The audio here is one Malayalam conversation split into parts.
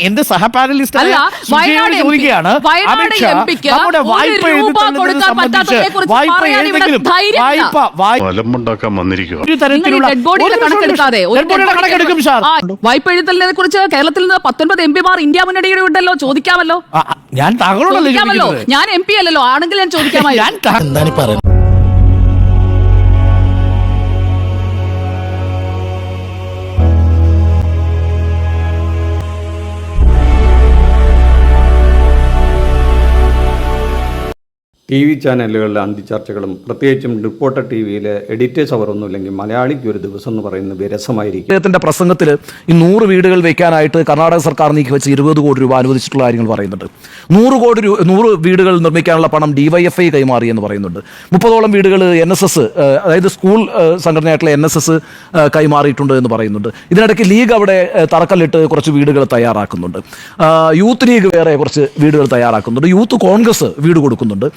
എന്റെ സഹപാനലിസ്റ്റ് ചോദിക്കുകയാണ് അമിത്ഷാ നമ്മുടെ വായ്പ വായ്പ ഏതെങ്കിലും വായ്പ വന്നിരിക്കുക ഒരു തരത്തിലുള്ള കണക്കെടുക്കും സാർ. വായ്പ എഴുതലിനെ കുറിച്ച് കേരളത്തിൽ നിന്ന് പത്തൊൻപത് എം പിമാർ ഇന്ത്യ മുന്നണിയുടെ ഉണ്ടല്ലോ ചോദിക്കാമല്ലോ. ഞാൻ താങ്കളോടല്ലോ ഞാൻ എം പി അല്ലല്ലോ ആണെങ്കിൽ ഞാൻ ചോദിക്കാമല്ലോ ഞാൻ എന്താണ് പറയുന്നത്? ടി വി ചാനലുകളിലെ അന്തിച്ചർച്ചകളും പ്രത്യേകിച്ചും റിപ്പോർട്ടർ ടി വിയിലെ എഡിറ്റേഴ്സ് അവരൊന്നുമില്ലെങ്കിൽ മലയാളിക്ക് ഒരു ദിവസം എന്ന് പറയുന്നത് വിരസമായിരിക്കും. അദ്ദേഹത്തിന്റെ പ്രസംഗത്തിൽ ഈ നൂറ് വീടുകൾ വെക്കാനായിട്ട് കർണാടക സർക്കാർ നീക്കി വെച്ച് ഇരുപത് കോടി രൂപ അനുവദിച്ചിട്ടുള്ള കാര്യങ്ങൾ പറയുന്നുണ്ട്. നൂറ് കോടി രൂപ നൂറ് വീടുകൾ നിർമ്മിക്കാനുള്ള പണം ഡിവൈഎഫ്ഐ കൈമാറി എന്ന് പറയുന്നുണ്ട്. മുപ്പതോളം വീടുകൾ എൻ എസ് എസ് അതായത് സ്കൂൾ സംഘടനയായിട്ടുള്ള എൻ എസ് എസ് കൈമാറിയിട്ടുണ്ട് എന്ന് പറയുന്നുണ്ട്. ഇതിനിടയ്ക്ക് ലീഗ് അവിടെ തറക്കല്ലിട്ട് കുറച്ച് വീടുകൾ തയ്യാറാക്കുന്നുണ്ട്. യൂത്ത് ലീഗ് വേറെ കുറച്ച് വീടുകൾ തയ്യാറാക്കുന്നുണ്ട്. യൂത്ത് കോൺഗ്രസ് വീട് കൊടുക്കുന്നുണ്ട്.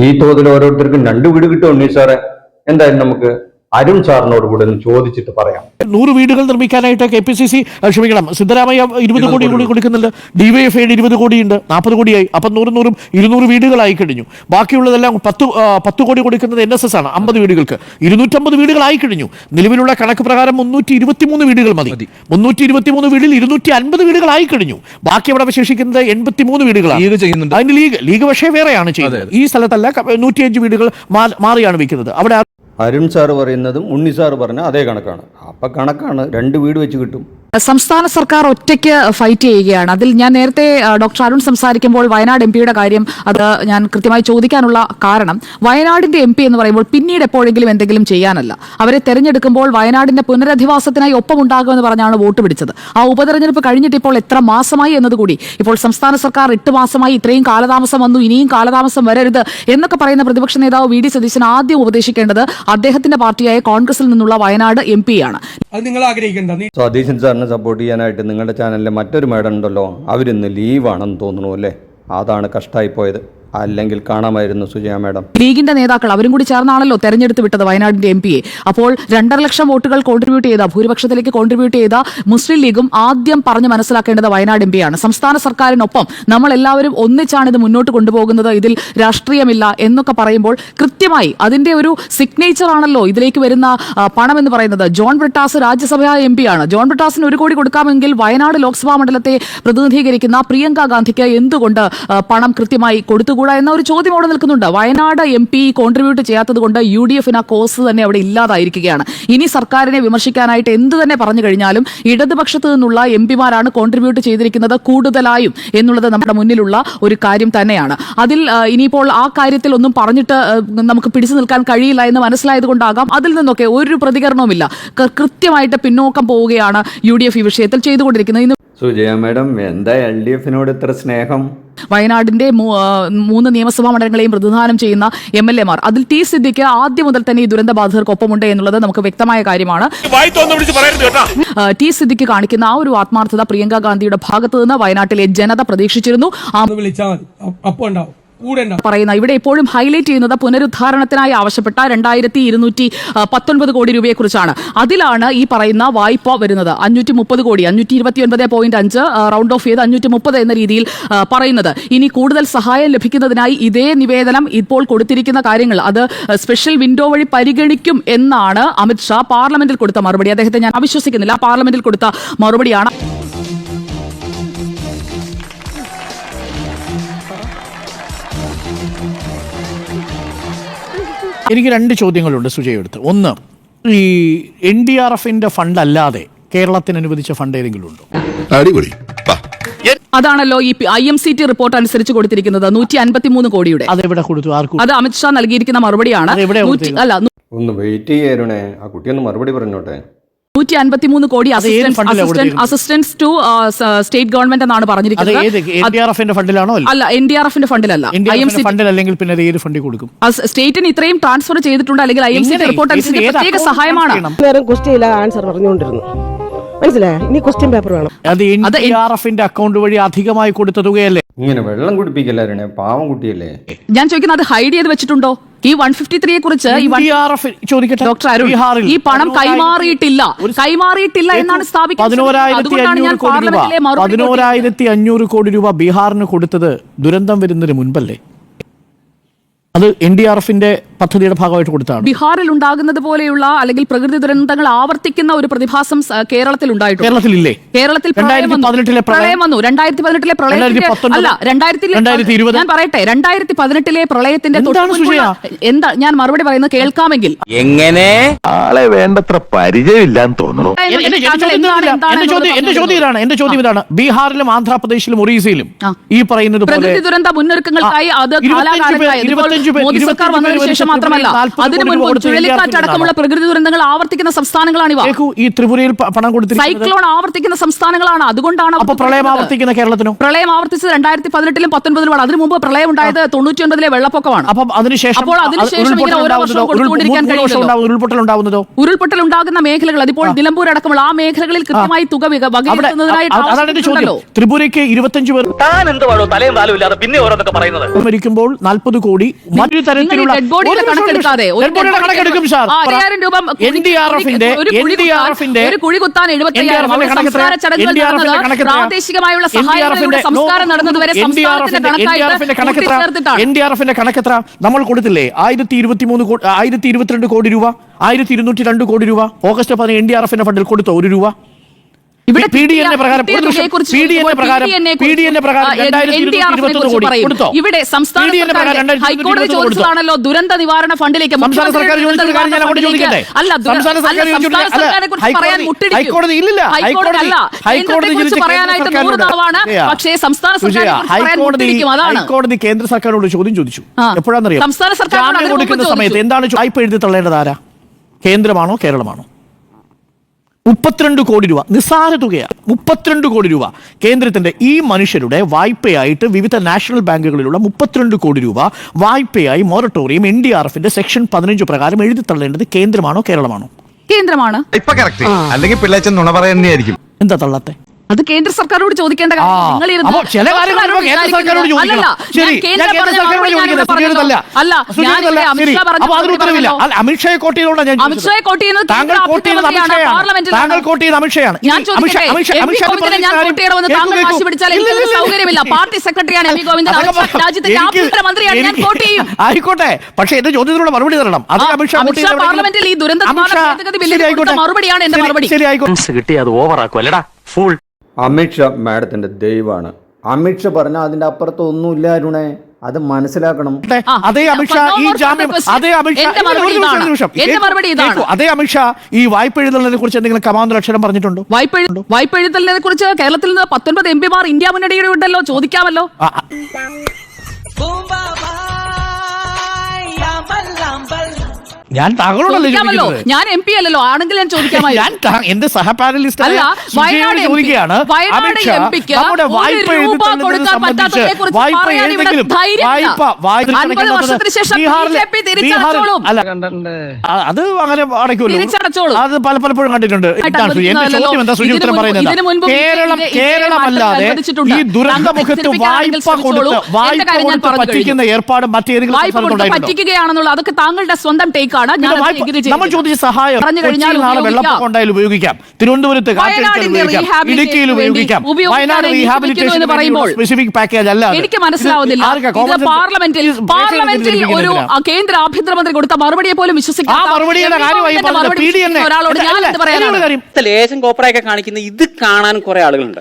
ഈ തോതിൽ ഓരോരുത്തർക്കും രണ്ട് വീട് കിട്ടും ഉണ്ണി സാറേ. എന്തായാലും നമുക്ക് അരുൺ സാറിനോട് കൂടെ ഒന്ന് ചോദിച്ചിട്ട് പറയാം. നൂറ് വീടുകൾ നിർമ്മിക്കാനായിട്ട് കെ പി സി സി ക്ഷമിക്കണം സിദ്ധരാമയ്യ ഇരുപത് കോടി കൂടി കൊടുക്കുന്നുണ്ട് ഡിവൈഎഫ്ഐയുടെ ഇരുപത് കോടിയുണ്ട് നാൽപ്പത് കോടിയായി അപ്പം നൂറ് നൂറും ഇരുന്നൂറ് വീടുകളായി കഴിഞ്ഞു. ബാക്കിയുള്ളതെല്ലാം പത്ത് പത്ത് കോടി കൊടുക്കുന്നത് എൻ എസ് എസ് ആണ് അമ്പത് വീടുകൾക്ക്. ഇരുന്നൂറ്റമ്പത് വീടുകളായി കഴിഞ്ഞു. നിലവിലുള്ള കണക്ക് പ്രകാരം മുന്നൂറ്റി ഇരുപത്തിമൂന്ന് വീടുകൾ മതി. മുന്നൂറ്റി ഇരുപത്തിമൂന്ന് വീടിൽ ഇരുന്നൂറ്റി അൻപത് വീടുകളായി കഴിഞ്ഞു. ബാക്കി അവിടെ അവശേഷിക്കുന്നത് എൺപത്തിമൂന്ന് വീടുകളാണ്. ലീഗ് ചെയ്യുന്നുണ്ട്. അതിന് ലീഗ് ലീഗ് പക്ഷേ വേറെയാണ് ചെയ്യുന്നത്. ഈ സ്ഥലത്തല്ല നൂറ്റിയഞ്ച് വീടുകൾ മാറിയാണ് വിൽക്കുന്നത് അവിടെ അരുൺ സാറ് പറയുന്നതും ഉണ്ണി സാറ് പറഞ്ഞ അതേ കണക്കാണ്. അപ്പം കണക്കാണ്. രണ്ട് വീട് വെച്ച് കിട്ടും. സംസ്ഥാന സർക്കാർ ഒറ്റയ്ക്ക് ഫൈറ്റ് ചെയ്യുകയാണ്. അതിൽ ഞാൻ നേരത്തെ ഡോക്ടർ അരുൺ സംസാരിക്കുമ്പോൾ വയനാട് എം പിയുടെ കാര്യം അത് ഞാൻ കൃത്യമായി ചോദിക്കാനുള്ള കാരണം. വയനാടിന്റെ എം പി എന്ന് പറയുമ്പോൾ പിന്നീട് എപ്പോഴെങ്കിലും എന്തെങ്കിലും ചെയ്യാനല്ല. അവരെ തെരഞ്ഞെടുക്കുമ്പോൾ വയനാടിന്റെ പുനരധിവാസത്തിനായി ഒപ്പമുണ്ടാകുമെന്ന് പറഞ്ഞാണ് വോട്ട് പിടിച്ചത്. ആ ഉപതെരഞ്ഞെടുപ്പ് കഴിഞ്ഞിട്ട് ഇപ്പോൾ എത്ര മാസമായി എന്നതുകൂടി. ഇപ്പോൾ സംസ്ഥാന സർക്കാർ എട്ട് മാസമായി ഇത്രയും കാലതാമസം വന്നു ഇനിയും കാലതാമസം വരരുത് എന്നൊക്കെ പറയുന്ന പ്രതിപക്ഷ നേതാവ് വി ഡി സതീശൻ ആദ്യം ഉപദേശിക്കേണ്ടത് അദ്ദേഹത്തിന്റെ പാർട്ടിയായ കോൺഗ്രസിൽ നിന്നുള്ള വയനാട് എം പിയാണ് അത് നിങ്ങൾ ആഗ്രഹിക്കേണ്ട. നീ സതീശൻ സാറിനെ സപ്പോർട്ട് ചെയ്യാനായിട്ട് നിങ്ങളുടെ ചാനലിലെ മറ്റൊരു മേഡം ഉണ്ടല്ലോ. അവരിന്ന് ലീവാണെന്ന് തോന്നുന്നു അല്ലേ? അതാണ് കഷ്ടമായി പോയത്. അല്ലെങ്കിൽ കാണാമായിരുന്നു സുജയ മാഡം. ലീഗിന്റെ നേതാക്കൾ അവരും കൂടി ചേർന്നാണല്ലോ തെരഞ്ഞെടുത്ത് വിട്ടത് വയനാടിന്റെ എം പിയെ അപ്പോൾ രണ്ടര ലക്ഷം വോട്ടുകൾ കോൺട്രിബ്യൂട്ട് ചെയ്ത ഭൂരിപക്ഷത്തിലേക്ക് കോൺട്രിബ്യൂട്ട് ചെയ്ത മുസ്ലിം ലീഗും ആദ്യം പറഞ്ഞു മനസ്സിലാക്കേണ്ടത് വയനാട് എം പിയാണ് സംസ്ഥാന സർക്കാരിനൊപ്പം നമ്മൾ എല്ലാവരും ഒന്നിച്ചാണ് ഇത് മുന്നോട്ട് കൊണ്ടുപോകുന്നത്. ഇതിൽ രാഷ്ട്രീയമില്ല എന്നൊക്കെ പറയുമ്പോൾ കൃത്യമായി അതിന്റെ ഒരു സിഗ്നേച്ചർ ആണല്ലോ ഇതിലേക്ക് വരുന്ന പണം എന്ന് പറയുന്നത്. ജോൺ ബ്രിട്ടാസ് രാജ്യസഭാ എം ആണ്. ജോൺ ബ്രിട്ടാസിന് ഒരു കോടി കൊടുക്കാമെങ്കിൽ വയനാട് ലോക്സഭാ മണ്ഡലത്തെ പ്രതിനിധീകരിക്കുന്ന പ്രിയങ്ക ഗാന്ധിക്ക് എന്തുകൊണ്ട് പണം കൃത്യമായി കൊടുത്തുകൂടാ എന്ന ഒരു ചോദ്യം അവിടെ നിൽക്കുന്നുണ്ട്. വയനാട് എം പി കോൺട്രിബ്യൂട്ട് ചെയ്യാത്തത് കൊണ്ട് യു ഡി എഫിന് ആ കോഴ്സ് തന്നെ അവിടെ ഇല്ലാതായിരിക്കുകയാണ്. ഇനി സർക്കാരിനെ വിമർശിക്കാനായിട്ട് എന്ത് തന്നെ പറഞ്ഞു കഴിഞ്ഞാലും ഇടതുപക്ഷത്ത് നിന്നുള്ള എം പിമാരാണ് കോൺട്രിബ്യൂട്ട് ചെയ്തിരിക്കുന്നത് കൂടുതലായും എന്നുള്ളത് നമ്മുടെ മുന്നിലുള്ള ഒരു കാര്യം തന്നെയാണ്. അതിൽ ഇനിയിപ്പോൾ ആ കാര്യത്തിൽ ഒന്നും പറഞ്ഞിട്ട് നമുക്ക് പിടിച്ചു നിൽക്കാൻ കഴിയില്ല എന്ന് മനസ്സിലായത് കൊണ്ടാകാം അതിൽ നിന്നൊക്കെ ഒരു പ്രതികരണവുമില്ല. കൃത്യമായിട്ട് പിന്നോക്കം പോവുകയാണ് യു ഡി എഫ് ഈ വിഷയത്തിൽ ചെയ്തുകൊണ്ടിരിക്കുന്നത്. സുജയ മേഡം എന്താ എൽ ഡി എഫിനോട് ഇത്ര സ്നേഹം? വയനാടിന്റെ മൂന്ന് നിയമസഭാ മണ്ഡലങ്ങളെയും പ്രതിനിധാനം ചെയ്യുന്ന എം എൽ എമാർ അതിൽ ടി സിദ്ദിഖ് ആദ്യം മുതൽ തന്നെ ഈ ദുരന്ത ബാധിതർക്കൊപ്പമുണ്ട് എന്നുള്ളത് നമുക്ക് വ്യക്തമായ കാര്യമാണ്. ടി സിദ്ദിഖ് കാണിക്കുന്ന ആ ഒരു ആത്മാർത്ഥത പ്രിയങ്ക ഗാന്ധിയുടെ ഭാഗത്തു നിന്ന് വയനാട്ടിലെ ജനത പ്രതീക്ഷിച്ചിരുന്നു. ആ ഒന്ന് വിളിച്ചാൽ മതി. അ- അപ്പൊ ഉണ്ടാവും കൂടെ ഉണ്ടാവും പറയുന്ന ഇവിടെ ഇപ്പോഴും ഹൈലൈറ്റ് ചെയ്യുന്നത് പുനരുദ്ധാരണത്തിനായി ആവശ്യപ്പെട്ട രണ്ടായിരത്തി ഇരുന്നൂറ്റി പത്തൊൻപത് കോടി രൂപയെ കുറിച്ചാണ് അതിലാണ് ഈ പറയുന്ന വായ്പ വരുന്നത്. അഞ്ഞൂറ്റി മുപ്പത് കോടി അഞ്ഞൂറ്റി ഇരുപത്തി ഒൻപത് പോയിന്റ് അഞ്ച് റൗണ്ട് ഓഫ് ചെയ്ത് അഞ്ഞൂറ്റി മുപ്പത് എന്ന രീതിയിൽ പറയുന്നത്. ഇനി കൂടുതൽ സഹായം ലഭിക്കുന്നതിനായി ഇതേ നിവേദനം ഇപ്പോൾ കൊടുത്തിരിക്കുന്ന കാര്യങ്ങൾ. അത് സ്പെഷ്യൽ വിൻഡോ വഴി പരിഗണിക്കും എന്നാണ് അമിത്ഷാ പാർലമെന്റിൽ കൊടുത്ത മറുപടി. അദ്ദേഹത്തെ ഞാൻ അവിശ്വസിക്കുന്നില്ല. പാർലമെന്റിൽ കൊടുത്ത മറുപടിയാണ്. എനിക്ക് രണ്ട് ചോദ്യങ്ങളുണ്ട് സുജയെടുത്ത് ഒന്ന് ഈ എൻ ഡി ആർ എഫിന്റെ ഫണ്ട് അല്ലാതെ കേരളത്തിന് അനുവദിച്ച ഫണ്ട് ഏതെങ്കിലും ഉണ്ടോ? അടിപൊളി. അതാണല്ലോ ഈ I M C T report അനുസരിച്ച് കൊടുത്തിരിക്കുന്നത് നൂറ്റി അൻപത്തി മൂന്ന് കോടിയുടെ. അതെവിടെ കൊടുത്തു? ആർക്കും അത് അമിത്ഷാ നൽകിയിരിക്കുന്ന മറുപടിയാണ്. അല്ല ഒന്ന് വെയിറ്റ് ചെയ്യാരുണേ ആ കുട്ടി ഒന്ന് മറുപടി പറഞ്ഞോട്ടെ. നൂറ്റി അൻപത്തിമൂന്ന് കോടി അസിസ്റ്റൻസ് ടു സ്റ്റേറ്റ് ഗവൺമെന്റ് എന്നാണ് അത് പറഞ്ഞിരിക്കുന്നത് അല്ല? എൻ ഡി ആർ എഫിന്റെ ഫണ്ടിലല്ല എൻ ഐ എം സി ഫണ്ടിൽ അല്ലെങ്കിൽ പിന്നെ ഏത് ഫണ്ടിൽ കൊടുക്കും? സ്റ്റേറ്റിന് ഇത്രയും ട്രാൻസ്ഫർ ചെയ്തിട്ടുണ്ട് അല്ലെങ്കിൽ ഐ എം സി റിപ്പോർട്ട് അനുസരിച്ച് പ്രത്യേക സഹായമാണ്. ആൻസർ പറഞ്ഞുകൊണ്ടിരുന്നു. മനസ്സിലായോ? ഇനി ക്വസ്റ്റ്യൻ പേപ്പർ വേണം. അത് എൻ ഡി ആർ എഫിന്റെ അക്കൗണ്ട് വഴി അധികമായി കൊടുത്ത തുകയല്ലേ? ഇങ്ങനെ വെള്ളം കുടിപ്പിക്കല്ലേ പാവം കുട്ടിയല്ലേ? ഞാൻ ചോദിക്കുന്നത് അത് ഹൈഡ് ചെയ്ത് വെച്ചിട്ടുണ്ടോ? ഈ വൺ ഫിഫ്റ്റി ത്രീയെ കുറിച്ച് ഡോക്ടർ അരുൺ ഈ പണം കൈമാറിയിട്ടില്ല. കൈമാറിയിട്ടില്ല എന്നാണ് സ്ഥാപിക്കുന്നത്. പതിനോരായിരത്തി അഞ്ഞൂറ് കോടി രൂപ. ബീഹാറിന് കൊടുത്തത് ദുരന്തം വരുന്നതിന് മുൻപല്ലേ? അത് എൻ ഡി ആർ എഫിന്റെ പദ്ധതിയുടെ ഭാഗമായിട്ട് കൊടുത്താണ്. ബീഹാറിൽ ഉണ്ടാകുന്നത് പോലെയുള്ള അല്ലെങ്കിൽ പ്രകൃതി ദുരന്തങ്ങൾ ആവർത്തിക്കുന്ന ഒരു പ്രതിഭാസം കേരളത്തിൽ ഉണ്ടായിട്ടുണ്ട്. കേരളത്തിലില്ലേ? കേരളത്തിൽ. പതിനെട്ടിലെ പ്രളയം. വന്നു. രണ്ടായിരത്തി പതിനെട്ടിലെ പ്രളയം അല്ല രണ്ടായിരത്തി. ഞാൻ പറയട്ടെ. രണ്ടായിരത്തി പതിനെട്ടിലെ പ്രളയത്തിന്റെ എന്താ ഞാൻ മറുപടി പറയുന്നത് കേൾക്കാമെങ്കിൽ. എങ്ങനെ? ആളെ വേണ്ടത്ര പരിചയമില്ലാന്ന് തോന്നുന്നു. എന്റെ- ചോദ്യം ഇതാണ്. എന്റെ ചോദ്യം ഇതാണ് ബീഹാറിലും ആന്ധ്രാപ്രദേശിലും ഒറീസയിലും ഈ പറയുന്നത് പ്രകൃതി ദുരന്ത മുന്നൊരുക്കങ്ങൾക്കായി അത് കാലാകാലത്തായി മോദി സർക്കാർ വന്നതിന് ശേഷം മാത്രമല്ല അതിന് മുൻപ് കൊടുത്ത് ചുഴലിക്കാറ്റ് അടക്കമുള്ള പ്രകൃതി ദുരന്തങ്ങൾ ആവർത്തിക്കുന്ന സംസ്ഥാനങ്ങളാണ് ഇവ ഈ ത്രിപുരയിൽ പണം കൊടുത്തിരിക്കുന്നത് സൈക്ലോൺ ആവർത്തിക്കുന്ന സംസ്ഥാനങ്ങളാണ്. അതുകൊണ്ടാണ് അപ്പോൾ പ്രളയം ആവർത്തിക്കുന്ന കേരളത്തിനോ? പ്രളയം ആവർത്തിച്ചത് രണ്ടായിരത്തി പതിനെട്ടിലും പത്തൊൻപതിലുമാണ്. അതിനു മുമ്പ് പ്രളയം ഉണ്ടായത് തൊണ്ണൂറ്റി ഒൻപതിലെ വെള്ളപ്പൊക്കമാണ്. അപ്പോൾ അതിനുശേഷം അപ്പോൾ അതിനുശേഷം ഉരുൾപൊട്ടൽ ഇങ്ങനെ ഓരോ വർഷവും കൊടുത്തുകൊണ്ടിരിക്കാൻ ഉരുൾപൊട്ടൽ ഉണ്ടാവുന്നതോ? ഉരുൾപൊട്ടൽ ഉണ്ടാകുന്ന മേഖലകൾ അതിപ്പോൾ നിലമ്പൂർ അടക്കമുള്ള ആ മേഖലകളിൽ കൃത്യമായി തുക വകയിരുത്തുന്നതിനായിട്ട് അതാണ് എന്റെ ചോദ്യം. ത്രിപുരയ്ക്ക് ഇരുപത്തഞ്ച് പേർ താൻ എന്ത് പാടോ തലയും താലും ഇല്ലാതെ പിന്നെ ഓരോന്നൊക്കെ പറയുന്നത്? മരിക്കുമ്പോൾ നാൽപ്പത് കോടി മറ്റൊരു തരത്തിലുള്ള dead ഒരു കണക്കെടുക്കാതെ, കുഴി കുത്താൻ- സംസ്കാര ചടങ്ങുകൾ നടന്നത് പ്രാദേശികമായുള്ള സഹായങ്ങളുടെ സംസ്കാരം നടന്നതുവരെ സംസ്ഥാനത്തിന്റെ കണക്കായിട്ട് കൂട്ടിച്ചേർത്തിട്ടാണ് എൻ ഡി ആർ എഫിന്റെ കണക്കെത്ര? നമ്മൾ കൊടുത്തില്ലേ? ആയിരത്തി ഇരുപത്തി മൂന്ന് ആയിരത്തി ഇരുപത്തിരണ്ട് കോടി രൂപ. ആയിരത്തി ഇരുന്നൂറ്റി രണ്ട് കോടി രൂപ. ഓഗസ്റ്റ് പതിന് എൻ ഡി ആർ എഫിന്റെ ഫണ്ടിൽ കൊടുത്തോ ഒരു രൂപ. ഇവിടെ ഇവിടെ സംസ്ഥാന ഹൈക്കോടതി ചോദിച്ചതാണല്ലോ ദുരന്ത നിവാരണ ഫണ്ടിലേക്ക്. അല്ല പറയാനായിട്ട് നൂറ് പക്ഷേ സംസ്ഥാന ഹൈക്കോടതി അതാണ്. ഹൈക്കോടതി കേന്ദ്ര സർക്കാരിനോട് ചോദ്യം ചോദിച്ചു. എപ്പോഴാണെന്നറിയാം? സംസ്ഥാന സർക്കാർ കൊടുക്കുന്ന സമയത്ത് എന്താണ് വായ്പ എഴുതി തള്ളേണ്ടത് ആരാ? കേന്ദ്രമാണോ കേരളമാണോ? മുപ്പത്തിരണ്ട് കോടി രൂപ നിസ്സാര തുകയാണ് മുപ്പത്തിരണ്ട് കോടി രൂപ. കേന്ദ്രത്തിന്റെ ഈ മനുഷ്യരുടെ വായ്പയായിട്ട് വിവിധ നാഷണൽ ബാങ്കുകളിലുള്ള മുപ്പത്തിരണ്ട് കോടി രൂപ വായ്പയായി മൊറട്ടോറിയം എൻ ഡി ആർ എഫിന്റെ സെക്ഷൻ പതിനഞ്ച് പ്രകാരം എഴുതി തള്ളേണ്ടത് കേന്ദ്രമാണോ കേരളമാണോ? കേന്ദ്രമാണ്. ഇപ്പൊ കറക്റ്റ് അല്ലെങ്കിൽ പിള്ളേച്ചൻ നുണ പറയുന്നതായിരിക്കും. എന്താ തള്ളാത്തെ? അത് കേന്ദ്ര സർക്കാരോട് ചോദിക്കേണ്ട അമിത്ഷായെ കോട്ട് ചെയ്തുകൊണ്ടാണ് ഞാൻ ചോദിച്ചത്. അമിത്ഷായെ കോട്ട് ചെയ്യുന്നത് താങ്കൾ കോട്ട് കോട്ട് അമിത്ഷായാണ്. ഞാൻ. സൗകര്യമില്ല. പാർട്ടി സെക്രട്ടറിയാണ് എം വി ഗോവിന്ദൻ. രാജ്യത്തിന്റെ ആഭ്യന്തരമന്ത്രിയാണ് ഞാൻ കോട്ട് ചെയ്യും. ആയിക്കോട്ടെ. പക്ഷേ എന്റെ ചോദ്യത്തിനുള്ള മറുപടി തരണം. അത് അമിത്ഷാ പാർലമെന്റിൽ ഈ ദുരന്ത മറുപടിയാണ് എന്റെ മറുപടി. ശരി ആയിക്കോട്ടെ കിട്ടി അത് ഓവറാക്കും അല്ലടാ ഫുൾ അമിത്ഷാ മാഡത്തിന്റെ ദൈവമാണ്. അമിത്ഷാ പറഞ്ഞാൽ അതിന്റെ അപ്പുറത്ത് ഒന്നുമില്ല അരുണേ. അത് മനസ്സിലാക്കണം. അതേ അമിത്ഷാ ഈ ജാമ്യം അതേ അമിത്ഷാ. അതേ അമിത്ഷാ ഈ വായ്പ എഴുതലിനെ കുറിച്ച് എന്തെങ്കിലും കമാന്തര അക്ഷരം പറഞ്ഞിട്ടുണ്ടോ? വായ്പ വായ്പ എഴുതലിനെ കുറിച്ച് കേരളത്തിൽ നിന്ന് പത്തൊൻപത് എം പിമാർ ഇന്ത്യ മുന്നണിയുടെ ഉണ്ടല്ലോ ചോദിക്കാമല്ലോ. ഞാൻ താങ്കളോടല്ലേ ചോദിക്കുന്നത്? ഞാൻ എം പി അല്ലല്ലോ. ആണെങ്കിൽ ഞാൻ ഞാൻ ചോദിക്കാമായിരുന്നു എന്റെ സഹപാനലിസ്റ്റ് അല്ല, വയനാട് ചോദിക്കുകയാണ് വയനാട് എം പിക്ക് നമ്മുടെ വായ്പ കൊടുക്കാൻ പറയാൻ ഇവിടെ അത് അങ്ങനെ അടയ്ക്കുമല്ലോ. അത് പല പലപ്പോഴും കണ്ടിട്ടുണ്ട്? എന്റെ ചോദ്യം എന്താ സുജി ഉത്തരം പറയുന്നത്? ഇതിനു മുൻപ് കേരളം ഇതിന്റെ കേരളമല്ലാതെ ഈ ദുരന്തമുഖത്ത് വായ്പ കൊടുത്ത്. വായ്പ ഞാൻ കൊടുത്ത് പറ്റിക്കുന്ന ഏർപ്പാട് മറ്റേതെങ്കിലും പറ്റിക്കുകയാണെന്നുള്ള. അതൊക്കെ താങ്കളുടെ സ്വന്തം ടേക്കാണ് ഞാൻ പിന്നെ അത് വായ്പ- agree നമ്മൾ ചോദിച്ച സഹായം പറഞ്ഞു കഴിഞ്ഞാൽ നാളെ. വെള്ളപ്പൊക്കം ഉണ്ടായാലും ഉപയോഗിക്കാം. തിരുവനന്തപുരത്ത് ഇടുക്കിയിൽ ഉപയോഗിക്കാം. വയനാട് റീഹാബിലിറ്റേഷൻ എന്ന് പറയുമ്പോൾ സ്പെസിഫിക് പാക്കേജ് അല്ല എനിക്ക് മനസ്സിലാവുന്നില്ല. പാർലമെന്റിൽ പാർലമെന്റിൽ ഒരു കേന്ദ്ര ആഭ്യന്തര ആഭ്യന്തരമന്ത്രി കൊടുത്ത മറുപടിയെ പോലും വിശ്വസിക്കാം ഒരാളോട് ഞാൻ കാര്യം? ലേശം കോപ്പറയൊക്കെ കാണിക്കുന്ന ഇത് കാണാൻ കുറെ ആളുകളുണ്ട്.